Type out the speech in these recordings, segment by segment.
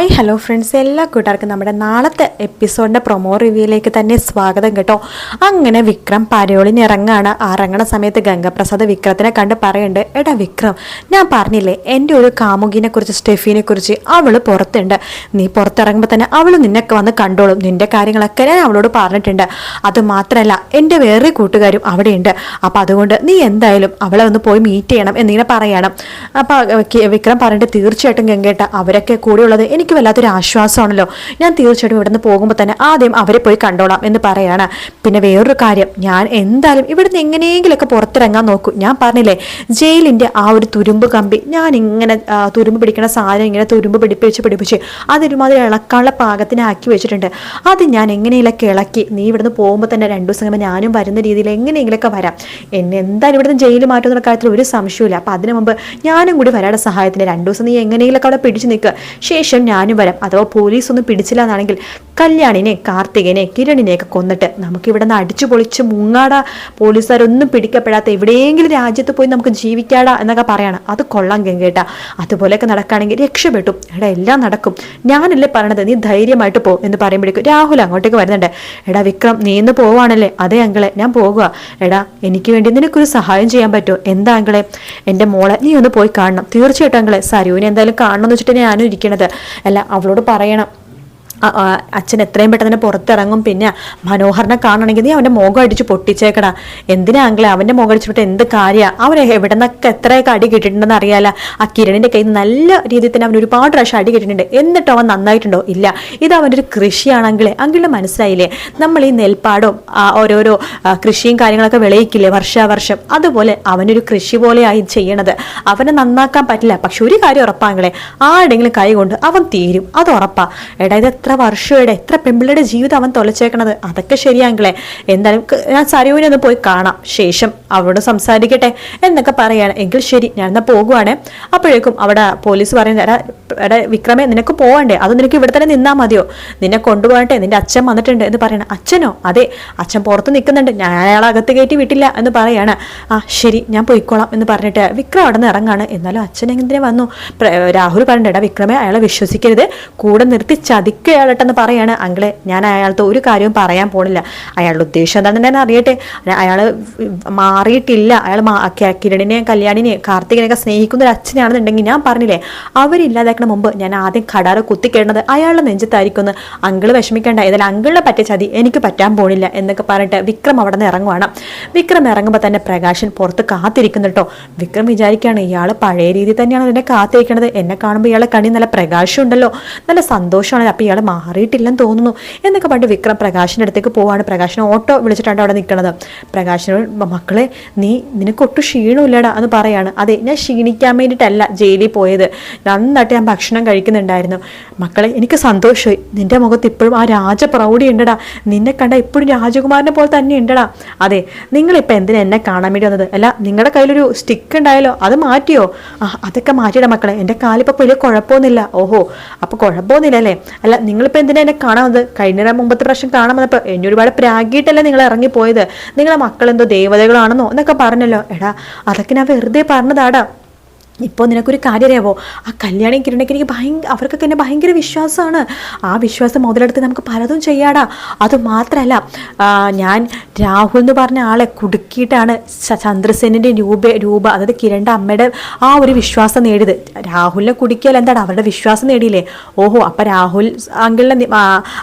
Hi hello friends എല്ലാ കൂട്ടുകാർക്കും നമ്മുടെ നാളത്തെ എപ്പിസോഡിന്റെ പ്രൊമോ റിവ്യൂയിലേക്ക് തന്നെ സ്വാഗതം കേട്ടോ. അങ്ങനെ വിക്രം പരയോളിന് ഇറങ്ങാണ്. ആ ഇറങ്ങണ സമയത്ത് ഗംഗപ്രസാദ് വിക്രത്തിനെ കണ്ട് പറയുന്നുണ്ട് എടാ വിക്രം ഞാൻ പറഞ്ഞില്ലേ എന്റെ ഒരു കാമുകിനെ കുറിച്ച് സ്റ്റെഫിനെ കുറിച്ച് അവൾ പുറത്തുണ്ട്. നീ പുറത്തിറങ്ങുമ്പോൾ തന്നെ അവൾ നിന്നൊക്കെ വന്ന് കണ്ടോളും. നിന്റെ കാര്യങ്ങളൊക്കെ ഞാൻ അവളോട് പറഞ്ഞിട്ടുണ്ട്. അത് മാത്രമല്ല എന്റെ വേറെ കൂട്ടുകാരും അവിടെയുണ്ട്. അപ്പോൾ അതുകൊണ്ട് നീ എന്തായാലും അവളെ ഒന്ന് പോയി മീറ്റ് ചെയ്യണം എന്നിങ്ങനെ പറയണം. അപ്പോൾ വിക്രം പറഞ്ഞിട്ട് തീർച്ചയായിട്ടും ഗംഗേട്ട അവരൊക്കെ കൂടെയുള്ളത് എനിക്ക് വല്ലാത്തൊരു ആശ്വാസമാണല്ലോ. ഞാൻ തീർച്ചയായിട്ടും ഇവിടുന്ന് പോകുമ്പോൾ തന്നെ ആദ്യം അവരെ പോയി കണ്ടോളാം എന്ന് പറയാണ്. പിന്നെ വേറൊരു കാര്യം ഞാൻ എന്തായാലും ഇവിടുന്ന് എങ്ങനെയെങ്കിലുമൊക്കെ പുറത്തിറങ്ങാൻ നോക്കൂ. ഞാൻ പറഞ്ഞില്ലേ ജയിലിന്റെ ആ ഒരു തുരുമ്പ് കമ്പി ഞാൻ ഇങ്ങനെ തുരുമ്പ് പിടിക്കണ സാധനം ഇങ്ങനെ തുരുമ്പ് പിടിപ്പിച്ച് പിടിപ്പിച്ച് അതൊരുമാതിരി ഇളക്കാനുള്ള പാകത്തിനാക്കി വെച്ചിട്ടുണ്ട്. അത് ഞാൻ എങ്ങനെയെങ്കിലൊക്കെ ഇളക്കി നീ ഇവിടുന്ന് പോകുമ്പോൾ തന്നെ രണ്ടു ദിവസം കഴിയുമ്പോൾ ഞാനും വരുന്ന രീതിയിൽ എങ്ങനെയെങ്കിലൊക്കെ വരാം. എന്നെ എന്തായാലും ഇവിടുന്ന് ജയിലിൽ മാറ്റുന്ന കാര്യത്തിൽ ഒരു സംശയമില്ല അപ്പം അതിനു മുമ്പ് ഞാനും കൂടി വരാടെ സഹായത്തിന് രണ്ടു ദിവസം നീ എങ്ങനെയെങ്കിലൊക്കെ അവിടെ പിടിച്ചു നിൽക്കുക ശേഷം ഞാനും വരാം. അഥവാ പോലീസ് ഒന്നും പിടിച്ചില്ല എന്നാണെങ്കിൽ കല്യാണിനെ കാർത്തികനെ കിരണിനെയൊക്കെ കൊന്നിട്ട് നമുക്ക് ഇവിടെ നിന്ന് അടിച്ചു പൊളിച്ച് മുങ്ങാടാ. പോലീസുകാരൊന്നും പിടിക്കപ്പെടാത്ത എവിടെയെങ്കിലും രാജ്യത്ത് പോയി നമുക്ക് ജീവിക്കാടാ എന്നൊക്കെ പറയണം. അത് കൊള്ളാം ഗംഗേട്ട. അതുപോലെയൊക്കെ നടക്കുകയാണെങ്കിൽ രക്ഷപ്പെട്ടു. എടാ എല്ലാം നടക്കും. ഞാനല്ലേ പറയണത്? നീ ധൈര്യമായിട്ട് പോ എന്ന് പറയുമ്പോഴേക്കും രാഹുൽ അങ്ങോട്ടേക്ക് വരുന്നുണ്ട്. എടാ വിക്രം നീ ഇന്ന് പോവാണല്ലേ? അതെ അങ്കിളെ ഞാൻ പോകുക എടാ എനിക്ക് വേണ്ടി നിനക്കൊരു സഹായം ചെയ്യാൻ പറ്റുമോ? എന്താ അങ്കിളെ? എന്റെ മോളെ നീ ഒന്ന് പോയി കാണണം. തീർച്ചയായിട്ടും അങ്കിളെ സരുവിനെ എന്തായാലും കാണണം എന്ന് വെച്ചിട്ട് ഞാനും ഇരിക്കണത്. അല്ല അവളോട് പറയണം. അച്ഛൻ എത്രയും പെട്ടെന്ന് പുറത്തിറങ്ങും. പിന്നെ മനോഹറിനെ കാണണമെങ്കിൽ നീ അവന്റെ മുഖം അടിച്ച് പൊട്ടിച്ചേക്കടാ. എന്തിനാ അങ്കിളെ അവന്റെ മുഖം അടിച്ചിട്ട് എന്ത് കാര്യമാണ് അവൻ എവിടെ നിന്നൊക്കെ എത്രയൊക്കെ അടി കിട്ടിയിട്ടുണ്ടെന്ന് അറിയാല ആ കിരണിന്റെ കയ്യിൽ നല്ല രീതിയിൽ തന്നെ അവൻ ഒരുപാട് പ്രാവശ്യം അടി കിട്ടിയിട്ടുണ്ട്. എന്നിട്ട് അവൻ നന്നായിട്ടുണ്ടോ? ഇല്ല. ഇത് അവന്റെ ഒരു കൃഷിയാണെങ്കിലേ അങ്കിളിന് മനസ്സിലായില്ലേ? നമ്മൾ ഈ നെൽപ്പാടും ഓരോരോ കൃഷിയും കാര്യങ്ങളൊക്കെ വിളയിക്കില്ലേ വർഷാവർഷം? അതുപോലെ അവനൊരു കൃഷി പോലെയായി ചെയ്യണത്. അവനെ നന്നാക്കാൻ പറ്റില്ല. പക്ഷെ ഒരു കാര്യം ഉറപ്പാങ്ങളെ ആരുടെങ്കിലും കൈ കൊണ്ട് അവൻ തീരും. അത് ഉറപ്പാ. എടാ ഇത് എത്ര വർഷയുടെ എത്ര പെമ്പിളുടെ ജീവിതം അവൻ തൊലച്ചേക്കണത്? അതൊക്കെ ശരിയാങ്കിളെ എന്തായാലും ഞാൻ സരയുവിനെ ഒന്ന് പോയി കാണാം. ശേഷം അവരോട് സംസാരിക്കട്ടെ എന്നൊക്കെ പറയാണ്. എങ്കിൽ ശരി ഞാൻ എന്നാൽ പോകുവാണേ. അപ്പോഴേക്കും അവിടെ പോലീസ് പറയുന്ന എടാ വിക്രമേ നിനക്ക് പോകണ്ടേ അത് നിനക്ക് ഇവിടെ തന്നെ നിന്നാൽ മതിയോ? നിന്നെ കൊണ്ടുപോകട്ടെ നിന്റെ അച്ഛൻ വന്നിട്ടുണ്ട്. എന്ന് പറയണം. അച്ഛനോ? അതെ അച്ഛൻ പുറത്ത് നിൽക്കുന്നുണ്ട്. ഞാൻ അയാളെ അകത്ത് കയറ്റി വിട്ടില്ല. എന്ന് പറയാണ്. ആ ശരി ഞാൻ പോയിക്കോളാം. എന്ന് പറഞ്ഞിട്ട് വിക്രം അവിടെ നിന്ന് ഇറങ്ങാണ്. എന്നാലും അച്ഛൻ എങ്ങനെ വന്നു? രാഹുൽ പറഞ്ഞിട്ട് വിക്രമേ അയാളെ വിശ്വസിക്കരുത്. കൂടെ നിർത്തി ചതിക്കുകയാളട്ടെന്ന് പറയാണ്. അങ്കിളെ ഞാൻ അയാളത്തെ ഒരു കാര്യവും പറയാൻ പോണില്ല. അയാളുടെ ഉദ്ദേശം എന്താണെന്ന് ഞാൻ അറിയട്ടെ. അയാൾ മാറിയിട്ടില്ല. അയാൾ കിരണിനെയും കല്യാണിനെയും കാർത്തികനെയൊക്കെ സ്നേഹിക്കുന്ന ഒരു അച്ഛനാണെന്നുണ്ടെങ്കിൽ ഞാൻ പറഞ്ഞില്ലേ അവരില്ലാതാക്കണ മുമ്പ് ഞാൻ ആദ്യം കടാറ കുത്തിക്കേണ്ടത് അയാളുടെ നെഞ്ചത്തായിരിക്കും അങ്കിൾ വിഷമിക്കേണ്ട. ഏതായാലും അങ്കിളിനെ പറ്റിയ ചതി എനിക്ക് പറ്റാൻ പോണില്ല എന്നൊക്കെ പറഞ്ഞിട്ട് വിക്രം അവിടെ നിന്ന് ഇറങ്ങുവാണ്. വിക്രം ഇറങ്ങുമ്പോൾ തന്നെ പ്രകാശൻ പുറത്ത് കാത്തിരിക്കുന്നു കേട്ടോ. വിക്രം വിചാരിക്കുകയാണ് ഇയാൾ പഴയ രീതിയിൽ തന്നെയാണ് എന്നെ കാത്തിരിക്കണത്. എന്നെ കാണുമ്പോൾ ഇയാളെ കണി നല്ല പ്രകാശം ഉണ്ടല്ലോ. നല്ല സന്തോഷമാണ് അപ്പോൾ ഇയാൾ മാറിയിട്ടില്ലെന്ന് തോന്നുന്നു. എന്നൊക്കെ പറഞ്ഞിട്ട് വിക്രം പ്രകാശിന്റെ അടുത്തേക്ക് പോവാണ്. പ്രകാശിനെ ഓട്ടോ വിളിച്ചിട്ടാണ് അവിടെ നിൽക്കുന്നത്. പ്രകാശിനോട് മക്കളെ നീ നിനക്ക് ഒട്ടും ക്ഷീണമില്ലടാ എന്ന് പറയാണ്. അതെ ഞാൻ ക്ഷീണിക്കാൻ വേണ്ടിയിട്ടല്ല ജയിലിൽ പോയത്. നന്നായിട്ട് ഞാൻ ഭക്ഷണം കഴിക്കുന്നുണ്ടായിരുന്നു. മക്കളെ എനിക്ക് സന്തോഷമായി. നിന്റെ മുഖത്ത് ഇപ്പോഴും ആ രാജ രാജപ്രൗഢി ഉണ്ടടാ. നിന്നെ കണ്ട ഇപ്പോഴും രാജകുമാരനെ പോലെ തന്നെ ഉണ്ടടാ. അതെ നിങ്ങളിപ്പോൾ എന്തിനാ എന്നെ കാണാൻ വേണ്ടി വന്നത്? അല്ല നിങ്ങളുടെ കയ്യിലൊരു സ്റ്റിക്ക് ഉണ്ടായല്ലോ അത് മാറ്റിയോ? ആ അതൊക്കെ മാറ്റിയിടാ മക്കളെ. എന്റെ കാലിപ്പോൾ വലിയ കുഴപ്പമൊന്നുമില്ല. ഓഹോ അപ്പോൾ കുഴപ്പമൊന്നുമില്ല അല്ലേ അല്ല നിങ്ങളിപ്പോൾ എന്തിനാ എന്നെ വന്നത് കഴിഞ്ഞ മുമ്പത്തെ പ്രാവശ്യം കാണാൻ വന്നപ്പോൾ എന്നെ ഒരുപാട് പ്രാഗിയിട്ടല്ലേ നിങ്ങൾ ഇറങ്ങിപ്പോയത്? നിങ്ങളെ മക്കളെന്തോ ദേവതകളാണെന്നോ എന്നൊക്കെ പറഞ്ഞല്ലോ. എടാ അതൊക്കെ ഞാൻ വെറുതെ പറഞ്ഞതാടാ. ഇപ്പോൾ നിനക്കൊരു കാര്യം അറിയാവോ ആ കല്യാണം കിരണയ്ക്ക് എനിക്ക് ഭയങ്കര അവർക്കൊക്കെ എന്നെ ഭയങ്കര വിശ്വാസമാണ് ആ വിശ്വാസം മുതലെടുത്ത് നമുക്ക് പലതും ചെയ്യാടാ. അത് മാത്രമല്ല ഞാൻ രാഹുൽ എന്ന് പറഞ്ഞ ആളെ കുടുക്കിയിട്ടാണ് ചന്ദ്രസേനിന്റെ രൂപ രൂപ അതായത് കിരണിന്റെ അമ്മയുടെ ആ ഒരു വിശ്വാസം നേടിയത്. രാഹുലിനെ കുടുക്കിയാൽ എന്താണ് അവരുടെ വിശ്വാസം നേടിയില്ലേ? ഓഹോ അപ്പം രാഹുൽ അങ്കിളിനെ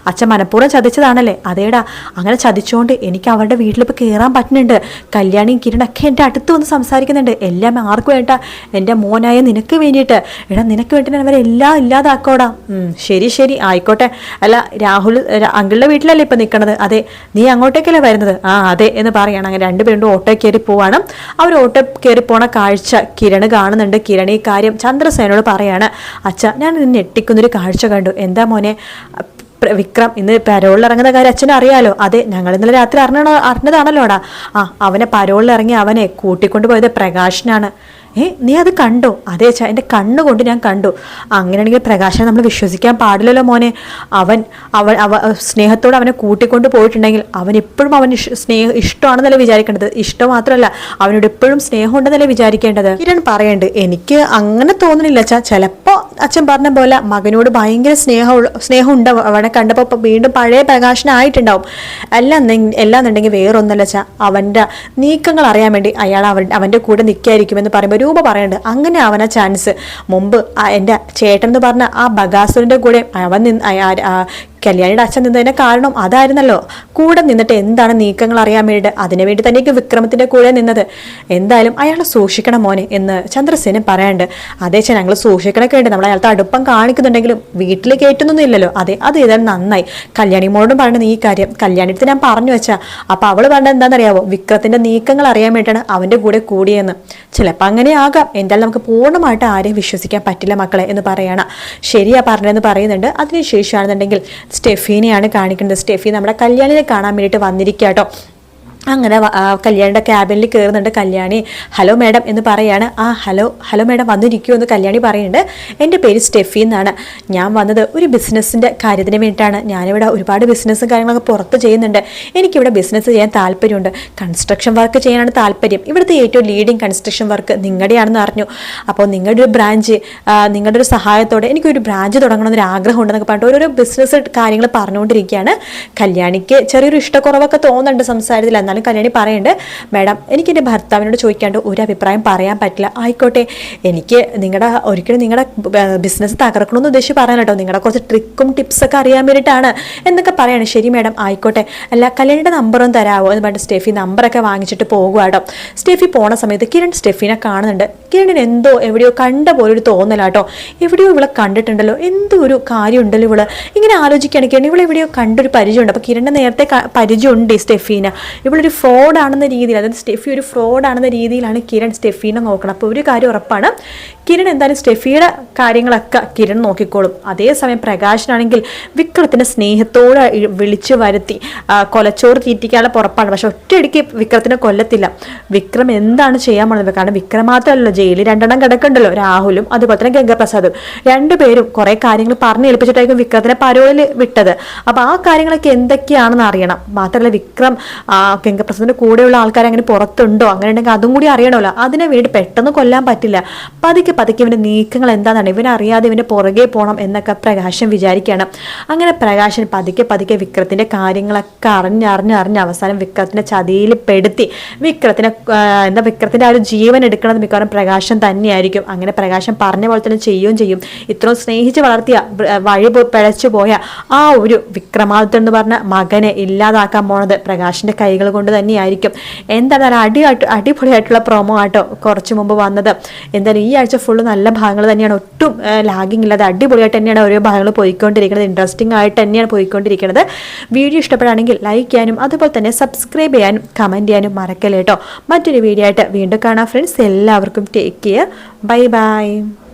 അച്ഛൻ മനഃപൂർവം ചതിച്ചതാണല്ലേ? അതേടാ. അങ്ങനെ ചതിച്ചുകൊണ്ട് എനിക്ക് അവരുടെ വീട്ടിലിപ്പോൾ കയറാൻ പറ്റുന്നുണ്ട്. കല്യാണി കിരണൊക്കെ എന്റെ അടുത്ത് വന്ന് സംസാരിക്കുന്നുണ്ട്. എല്ലാം ആർക്കും വേണ്ട. എന്റെ മോനായ നിനക്ക് വേണ്ടിയിട്ട്. എടാ നിനക്ക് വേണ്ടിയിട്ട് അവരെല്ലാം ഇല്ലാതാക്കോടാ. ഉം, ശരി ശരി ആയിക്കോട്ടെ. അല്ല രാഹുൽ അങ്കിളുടെ വീട്ടിലല്ലേ ഇപ്പം നിൽക്കണത് അതെ നീ അങ്ങോട്ടേക്കല്ലേ വരുന്നത്? ആ അതെ എന്ന് പറയണം. അങ്ങനെ രണ്ടുപേരും ഓട്ടോ കയറി പോവാണ്. അവർ ഓട്ടോ കയറി പോണ കാഴ്ച കിരണ് കാണുന്നുണ്ട്. കിരൺ ഈ കാര്യം ചന്ദ്രസേനോട് പറയാണ്. അച്ഛ ഞാൻ ഞെട്ടിക്കുന്നൊരു കാഴ്ച കണ്ടു. എന്താ മോനെ? വിക്രം ഇന്ന് പരോളിൽ ഇറങ്ങുന്ന കാര്യം അച്ഛനും അറിയാലോ? അതെ ഞങ്ങൾ ഇന്നലെ രാത്രി അറിഞ്ഞ അറിഞ്ഞതാണല്ലോടാ. ആ അവനെ പരോളിൽ ഇറങ്ങി അവനെ കൂട്ടിക്കൊണ്ടുപോയത് പ്രകാശനാണ്. ഏ നീ അത് കണ്ടോ? അതെ ചാ എന്റെ കണ്ണുകൊണ്ട് ഞാൻ കണ്ടു. അങ്ങനെയാണെങ്കിൽ പ്രകാശനെ നമ്മൾ വിശ്വസിക്കാൻ പാടില്ലല്ലോ മോനെ. അവൻ അവൻ അവ സ്നേഹത്തോടെ അവനെ കൂട്ടിക്കൊണ്ട് പോയിട്ടുണ്ടെങ്കിൽ അവൻ എപ്പോഴും അവൻ സ്നേഹം ഇഷ്ടമാണെന്നല്ലേ വിചാരിക്കേണ്ടത്? ഇഷ്ടം മാത്രമല്ല അവനോട് എപ്പോഴും സ്നേഹം ഉണ്ടെന്നല്ലേ വിചാരിക്കേണ്ടത്? കിരൺ പറയേണ്ടത് എനിക്ക് അങ്ങനെ തോന്നുന്നില്ല ചാ ചിലപ്പോൾ അച്ഛൻ പറഞ്ഞ പോലെ മകനോട് ഭയങ്കര സ്നേഹം സ്നേഹം ഉണ്ടാവും അവനെ കണ്ടപ്പോൾ വീണ്ടും പഴയ പ്രകാശനായിട്ടുണ്ടാവും. എല്ലാം എല്ലാന്നുണ്ടെങ്കിൽ വേറൊന്നല്ല വെച്ചാൽ അവന്റെ നീക്കങ്ങൾ അറിയാൻ വേണ്ടി അയാൾ അവൻ അവന്റെ കൂടെ നിൽക്കായിരിക്കുമെന്ന് പറയുമ്പോൾ രൂപ പറയുന്നുണ്ട്. അങ്ങനെ അവനെ ചാൻസ്. മുമ്പ് എന്റെ ചേട്ടൻ എന്ന് പറഞ്ഞ ആ ബഗാസുരന്റെ കൂടെ അവൻ നിന്ന് കല്യാണിയുടെ അച്ഛൻ നിന്നതിന് കാരണം അതായിരുന്നല്ലോ. കൂടെ നിന്നിട്ട് എന്താണ് നീക്കങ്ങൾ അറിയാൻ വേണ്ടിയിട്ട്? അതിനു വേണ്ടി തന്നെയൊക്കെ വിക്രമത്തിന്റെ കൂടെ നിന്നത്. എന്തായാലും അയാളെ സൂക്ഷിക്കണം മോനെ എന്ന് ചന്ദ്രസേനൻ പറയാണ്ട് അതേ ചേ ഞങ്ങൾ സൂക്ഷിക്കണൊക്കെ വേണ്ടി നമ്മൾ അയാളത്തെ അടുപ്പം കാണിക്കുന്നുണ്ടെങ്കിലും വീട്ടിൽ കയറ്റുന്നൊന്നും ഇല്ലല്ലോ. അതെ അത് ചെയ്താൽ നന്നായി. കല്യാണി മോളോടും പറയണത് ഈ കാര്യം കല്യാണിടുത്ത് ഞാൻ പറഞ്ഞു വെച്ചാ. അപ്പൊ അവൾ പറഞ്ഞത് എന്താണെന്നറിയാവോ? വിക്രത്തിന്റെ നീക്കങ്ങൾ അറിയാൻ വേണ്ടിയിട്ടാണ് അവന്റെ കൂടെ കൂടിയെന്ന്. ചിലപ്പോൾ അങ്ങനെ ആകാം. എന്തായാലും നമുക്ക് പൂർണമായിട്ട് ആരെയും വിശ്വസിക്കാൻ പറ്റില്ല മക്കളെ എന്ന് പറയണ ശരിയാ പറഞ്ഞതെന്ന് പറയുന്നുണ്ട്. അതിനുശേഷമാണെന്നുണ്ടെങ്കിൽ സ്റ്റെഫീനെയാണ് കാണിക്കുന്നത്. സ്റ്റെഫി നമ്മുടെ കല്യാണിനെ കാണാൻ വേണ്ടിയിട്ട് വന്നിരിക്കുക കേട്ടോ അങ്ങനെ കല്യാണിയുടെ ക്യാബിനിൽ കയറുന്നുണ്ട് കല്യാണി. ഹലോ മാഡം എന്ന് പറയാണ്. ആ ഹലോ ഹലോ മാഡം വന്നിരിക്കുമോ എന്ന് കല്യാണി പറയുന്നുണ്ട്. എന്റെ പേര് സ്റ്റെഫി എന്നാണ്. ഞാൻ വന്നത് ഒരു ബിസിനസ്സിന്റെ കാര്യത്തിന് വേണ്ടിയിട്ടാണ്. ഞാനിവിടെ ഒരുപാട് ബിസിനസ്സും കാര്യങ്ങളൊക്കെ പുറത്ത് ചെയ്യുന്നുണ്ട്. എനിക്കിവിടെ ബിസിനസ് ചെയ്യാൻ താല്പര്യമുണ്ട്. കൺസ്ട്രക്ഷൻ വർക്ക് ചെയ്യാനാണ് താല്പര്യം. ഇവിടുത്തെ ഏറ്റവും ലീഡിങ് കൺസ്ട്രക്ഷൻ വർക്ക് നിങ്ങളുടെയാണെന്ന് അറിഞ്ഞു. അപ്പോൾ നിങ്ങളുടെ ഒരു ബ്രാഞ്ച് നിങ്ങളുടെ ഒരു സഹായത്തോടെ എനിക്കൊരു ബ്രാഞ്ച് തുടങ്ങണമെന്നൊരു ആഗ്രഹം ഉണ്ടെന്നൊക്കെ പറഞ്ഞിട്ട് ഓരോരോ ബിസിനസ് കാര്യങ്ങൾ പറഞ്ഞുകൊണ്ടിരിക്കുകയാണ്. കല്യാണിക്ക് ചെറിയൊരു ഇഷ്ടക്കുറവൊക്കെ തോന്നുന്നുണ്ട് സംസാരത്തിൽ. എന്നാലും കല്യാണി പറയുന്നുണ്ട് മാഡം എനിക്ക് എന്റെ ഭർത്താവിനോട് ചോദിക്കാണ്ട് ഒരു അഭിപ്രായം പറയാൻ പറ്റില്ല. ആയിക്കോട്ടെ എനിക്ക് നിങ്ങളുടെ ഒരിക്കലും നിങ്ങളുടെ ബിസിനസ് തകർക്കണമെന്ന് ഉദ്ദേശിച്ച് പറയാൻ കേട്ടോ. നിങ്ങളുടെ കുറച്ച് ട്രിക്കും ടിപ്സൊക്കെ അറിയാൻ വേണ്ടിയിട്ടാണ്. എന്നൊക്കെ പറയാണ്. ശരി മാഡം ആയിക്കോട്ടെ. അല്ല കല്യാണിയുടെ നമ്പറും തരാമോ എന്ന് പറഞ്ഞിട്ട് സ്റ്റെഫി നമ്പറൊക്കെ വാങ്ങിച്ചിട്ട് പോകുക സ്റ്റെഫി പോണ സമയത്ത് കിരൺ സ്റ്റെഫിനെ കാണുന്നുണ്ട്. കിരണിന് എന്തോ എവിടെയോ കണ്ട പോലെ ഒരു തോന്നലാട്ടോ എവിടെയോ ഇവളെ കണ്ടിട്ടുണ്ടല്ലോ. എന്തോ ഒരു കാര്യം ഉണ്ടല്ലോ ഇവൾ. ഇങ്ങനെ ആലോചിക്കുകയാണ്. കിരൺ എവിടെയോ കണ്ടൊരു പരിചയമുണ്ട്. അപ്പോൾ കിരണിന് നേരത്തെ പരിചയമുണ്ട് സ്റ്റെഫീന. ഇവളൊരു ഫ്രോഡ് ആണെന്ന രീതിയിൽ അതായത് സ്റ്റെഫി ഒരു ഫ്രോഡ് ആണെന്ന രീതിയിലാണ് കിരൺ സ്റ്റെഫീനെ നോക്കണം അപ്പോൾ ഒരു കാര്യം ഉറപ്പാണ് കിരൺ എന്തായാലും സ്റ്റെഫിയുടെ കാര്യങ്ങളൊക്കെ കിരൺ നോക്കിക്കോളും. അതേസമയം പ്രകാശനാണെങ്കിൽ വിക്രത്തിനെ സ്നേഹത്തോടെ വിളിച്ചു വരുത്തി കൊലച്ചോറ് തീറ്റിക്കാനുള്ള പുറപ്പാണ് പക്ഷെ ഒറ്റയടിക്ക് വിക്രത്തിനെ കൊല്ലത്തില്ല. വിക്രം എന്താണ് ചെയ്യാൻ പോകുന്നത് കാരണം വിക്രം മാത്രമല്ലല്ലോ ജയിലിൽ രണ്ടെണ്ണം കിടക്കണ്ടല്ലോ രാഹുലും അതുപോലെ തന്നെ ഗംഗാപ്രസാദും. രണ്ടുപേരും കുറെ കാര്യങ്ങൾ പറഞ്ഞു ഏൽപ്പിച്ചിട്ടായിരിക്കും വിക്രത്തിനെ പരോളിൽ വിട്ടത്. അപ്പൊ ആ കാര്യങ്ങളൊക്കെ എന്തൊക്കെയാണെന്ന് അറിയണം. മാത്രമല്ല വിക്രം ആ, പ്രസിഡന്റ് കൂടെയുള്ള ആൾക്കാർ അങ്ങനെ പുറത്തുണ്ടോ? അങ്ങനെ ഉണ്ടെങ്കിൽ അതും കൂടി അറിയണമല്ലോ. അതിനെ വേണ്ടി പെട്ടെന്ന് കൊല്ലാൻ പറ്റില്ല. പതുക്കെ പതുക്കെ ഇവന്റെ നീക്കങ്ങൾ എന്താണെന്നാണ് ഇവനറിയാതെ ഇവന്റെ പുറകെ പോകണം എന്നൊക്കെ പ്രകാശൻ വിചാരിക്കുകയാണ്. അങ്ങനെ പ്രകാശൻ പതുക്കെ പതുക്കെ വിക്രത്തിന്റെ കാര്യങ്ങളൊക്കെ അറിഞ്ഞറിഞ്ഞറിഞ്ഞ് അവസാനം വിക്രത്തിനെ ചതിയിൽ പെടുത്തി. വിക്രത്തിനെ എന്താ വിക്രത്തിന്റെ ആ ഒരു ജീവൻ എടുക്കണത് മിക്കവാറും പ്രകാശം തന്നെയായിരിക്കും. അങ്ങനെ പ്രകാശൻ പറഞ്ഞ പോലെ തന്നെ ചെയ്യുകയും ചെയ്യും. ഇത്രയും സ്നേഹിച്ച് വളർത്തിയ വഴി പിഴച്ചു പോയ ആ ഒരു വിക്രമാദിത്യം എന്ന് പറഞ്ഞ മകനെ ഇല്ലാതാക്കാൻ പോണത് പ്രകാശിന്റെ കൈകൾ കൊണ്ട് തന്നെയായിരിക്കും. എന്തായാലും അടി അടിപൊളിയായിട്ടുള്ള പ്രൊമോ ആട്ടോ കുറച്ച് മുമ്പ് വന്നത്. എന്തായാലും ഈ ആഴ്ച ഫുള്ള് നല്ല ഭാഗങ്ങൾ തന്നെയാണ്. ഒട്ടും ലാഗിങ് ഇല്ലാതെ അടിപൊളിയായിട്ട് തന്നെയാണ് ഓരോ ഭാഗങ്ങൾ പോയിക്കൊണ്ടിരിക്കുന്നത്. ഇൻട്രസ്റ്റിംഗ് ആയിട്ട് തന്നെയാണ് പോയിക്കൊണ്ടിരിക്കുന്നത്. വീഡിയോ ഇഷ്ടപ്പെടുകയാണെങ്കിൽ ലൈക്ക് ചെയ്യാനും അതുപോലെ തന്നെ സബ്സ്ക്രൈബ് ചെയ്യാനും കമന്റ് ചെയ്യാനും മറക്കല്ലേട്ടോ മറ്റൊരു വീഡിയോ ആയിട്ട് വീണ്ടും കാണാം ഫ്രണ്ട്സ് എല്ലാവർക്കും ടേക്ക് കെയർ ബൈ ബൈ